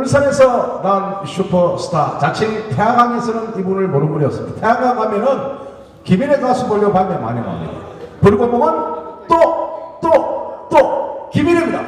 울산에서 난 슈퍼스타 자칭 태양강에서는 이분을 모르는 분이었습니다. 태양강 가면은 김인의 가수 보려고 하면 많이 나옵니다. 불고봉은 또 또 또 김인입니다.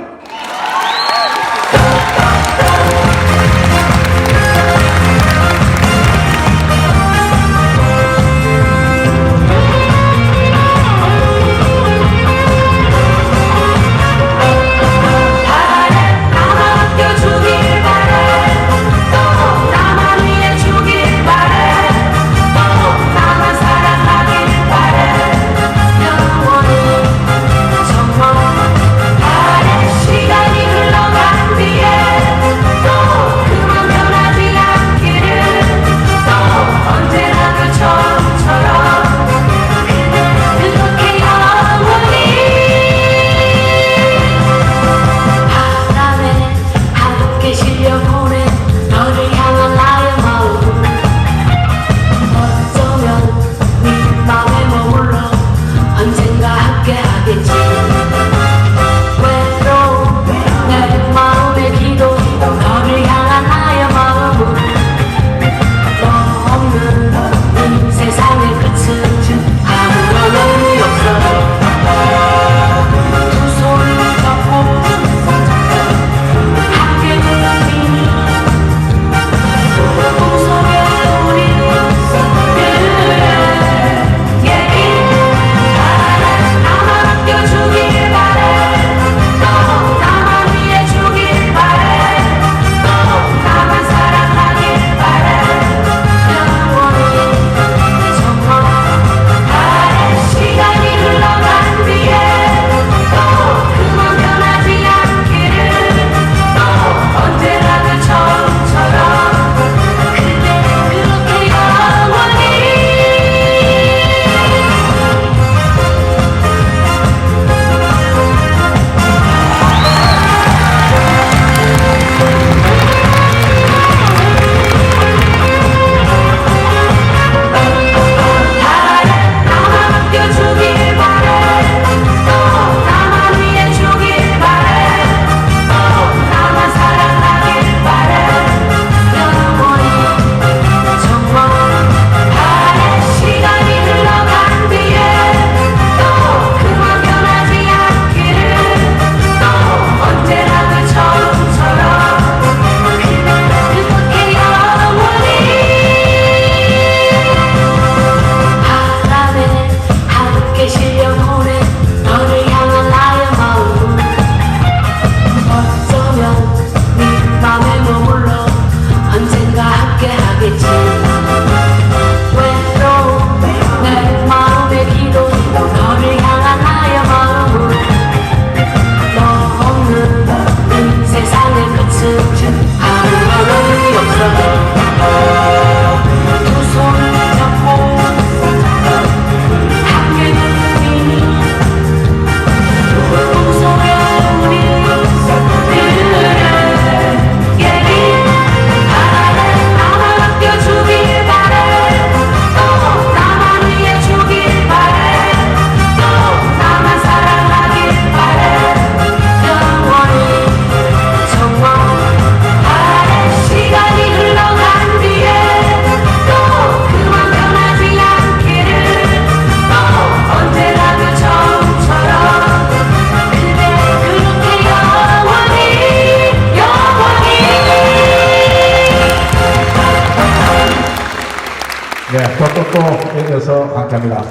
더욱더 애껴서 함께합니다.